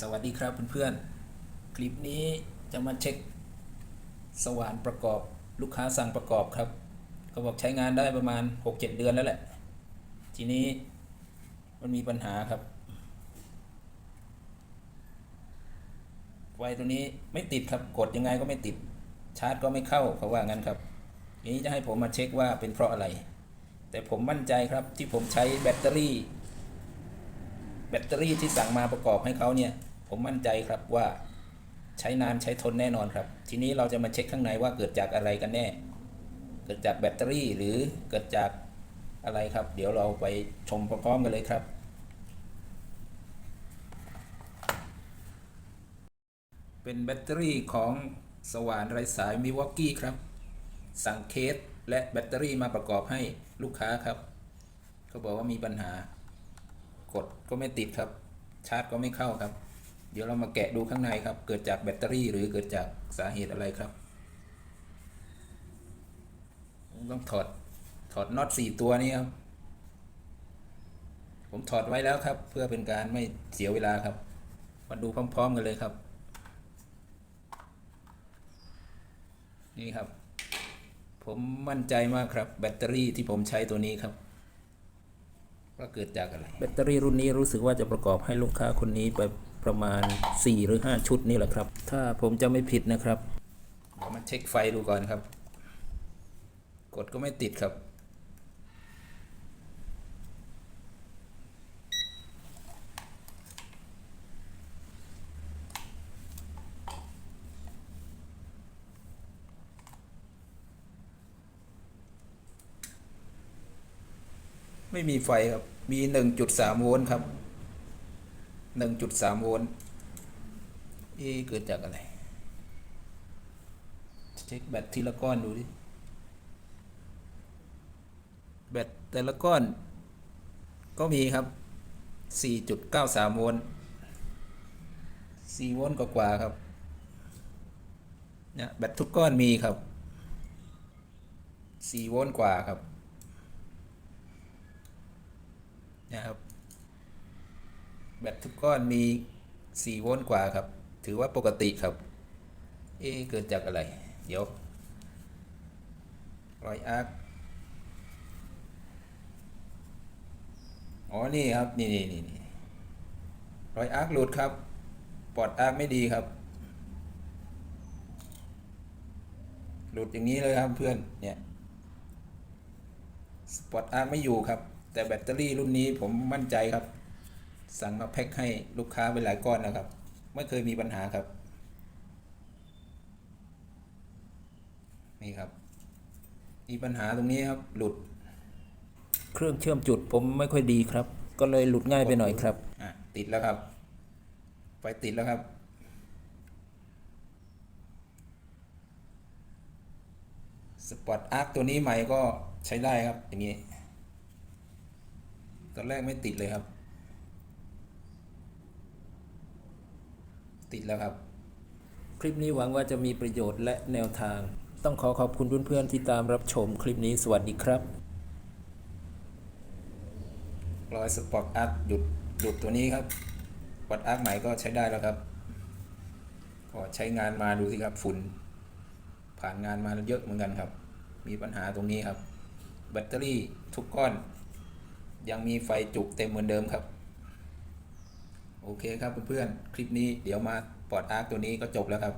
สวัสดีครับเพื่อนๆ คลิปนี้จะมาเช็คสว่านประกอบลูกค้าสั่งประกอบครับ เขาบอกใช้งานได้ประมาณ 6-7 เดือนแล้วแหละ ทีนี้มันมีปัญหาครับ ไฟตัวนี้ไม่ติดครับ กดยังไงก็ไม่ติด ชาร์จก็ไม่เข้าเขาว่างั้นครับ ทีนี้จะให้ผมมาเช็คว่าเป็นเพราะอะไร แต่ผมมั่นใจครับที่ผมใช้แบตเตอรี่ แบตเตอรี่ที่สั่งมาประกอบให้เขาเนี่ย ผมมั่นใจครับว่าใช้นานใช้ทนแน่นอนครับ ทีนี้เราจะมาเช็คข้างในว่าเกิดจากอะไรกันแน่ เกิดจากแบตเตอรี่หรือเกิดจากอะไรครับ เดี๋ยวเราไปชมพร้อมกันเลยครับ เป็นแบตเตอรี่ของสว่านไร้สายมิวอกกี้ครับ สั่งเคสและแบตเตอรี่มาประกอบให้ลูกค้าครับ เขาบอกว่ามีปัญหา กดก็ไม่ติดครับ ชาร์จก็ไม่เข้าครับ เดี๋ยวเรามาแกะดูข้างในครับ เกิดจากแบตเตอรี่หรือเกิดจากสาเหตุอะไรครับ ต้องถอดถอดน็อตสี่ตัวนี้ครับ ผมถอดไว้แล้วครับ เพื่อเป็นการไม่เสียเวลาครับ มาดูพร้อม ๆ กันเลยครับ นี่ครับ ผมมั่นใจมากครับ แบตเตอรี่ที่ผมใช้ตัวนี้ครับ ว่าเกิดจากอะไร แบตเตอรี่รุ่นนี้รู้สึกว่าจะประกอบให้ลูกค้าคนนี้ไปประมาณ 4 หรือ 5 ชุดนี่แหละครับ ถ้าผมจะไม่ผิดนะครับเดี๋ยวมาเช็คไฟดูก่อนครับ กดก็ไม่ติดครับ ไม่มีไฟครับ มี1.3โวลต์ครับ1.3โวลต์เอ๊เกิดจากอะไร เช็คแบตทีละก้อนดูดิ แบตแต่ละก้อน ก็มีครับ4.93โวลต์4โวลต์กว่าครับเนี่ยแบตทุกก้อนมีครับ4โวลต์กว่าครับ นะครับแบตทุกก้อนมี 4 โวลต์กว่าครับ ถือว่าปกติครับ เอ๊เกิดจากอะไร เดี๋ยวรอยอาร์คอ๋อ นี่ครับ นี่นี่นี่นี่รอยอาร์คหลุดครับ ปอดอาร์คไม่ดีครับ หลุดอย่างนี้เลยครับเพื่อน เนี่ย สปอตอาร์ไม่อยู่ครับ แต่แบตเตอรี่รุ่นนี้ผมมั่นใจครับ สั่งมาแพ็คให้ลูกค้าไปหลายก้อนนะครับ ไม่เคยมีปัญหาครับ นี่ครับ มีปัญหาตรงนี้ครับ หลุด เครื่องเชื่อมจุดผมไม่ค่อยดีครับ ก็เลยหลุดง่ายไปหน่อยครับอะติดแล้วครับ ไฟติดแล้วครับสปอตอาร์คตัวนี้ใหม่ก็ใช้ได้ครับอย่างนี้ ตอนแรกไม่ติดเลยครับ ติดแล้วครับ คลิปนี้หวังว่าจะมีประโยชน์และแนวทาง ต้องขอขอบคุณเพื่อนๆที่ตามรับชมคลิปนี้สวัสดีครับรอยสปอตอาร์คหยุดหยุดตัวนี้ครับสปอตอาร์คใหม่ก็ใช้ได้แล้วครับก็ใช้งานมาดูสิครับฝุ่น ผ่านงานมาเยอะเหมือนกันครับ มีปัญหาตรงนี้ครับ แบตเตอรี่ทุกก้อน ยังมีไฟจุกเต็มเหมือนเดิมครับ โอเคครับเพื่อนๆ คลิปนี้เดี๋ยวมาปอดอาร์คตัวนี้ก็จบแล้วครับ